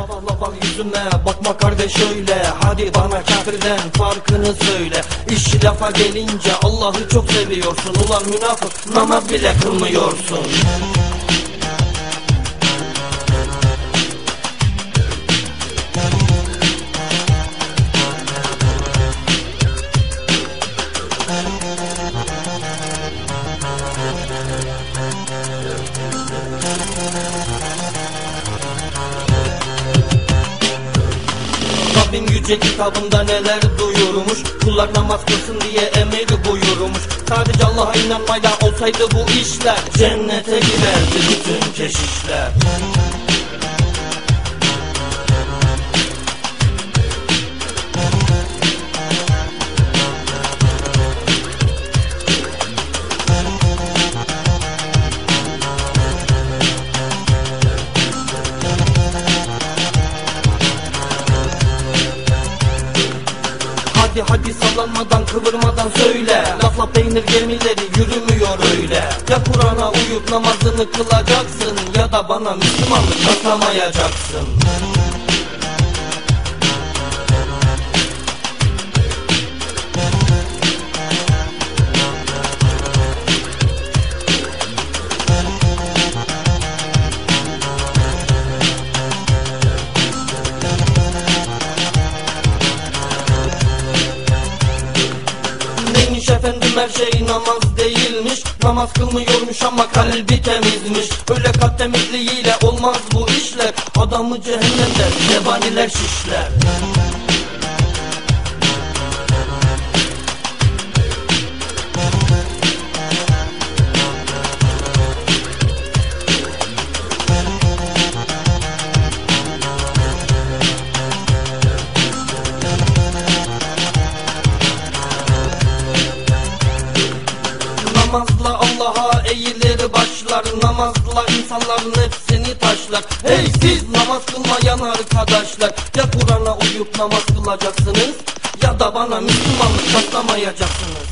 Sabahla bak yüzüme bakma kardeş öyle. Hadi bana kafirden farkını söyle. İş lafa gelince Allah'ı çok seviyorsun. Ulan münafık namaz bile kılmıyorsun Rabbim yüce kitabında neler duyurmuş? Kullar namaz kılsın diye emir buyurmuş. Sadece Allah'a inanmayla olsaydı bu işler Cennete girerdi bütün keşişler Hadi hadi sallanmadan kıvırmadan söyle. Lafla peynir gemileri yürümüyor öyle. Ya Kur'an'a uyup namazını kılacaksın Ya da bana Müslümanlık katamayacaksın efendim her şey namaz değilmiş. Namaz kılmıyormuş ama kalbi temizmiş. Öyle kalp temizliğiyle olmaz bu işler. Adamı cehennemde zebaniler şişler eğilir başlar Namazla insanların hepsini taşlar. Hey siz namaz kılmayan arkadaşlar Ya Kur'an'a uyup namaz kılacaksınız Ya da bana Müslümanlık taslamayacaksınız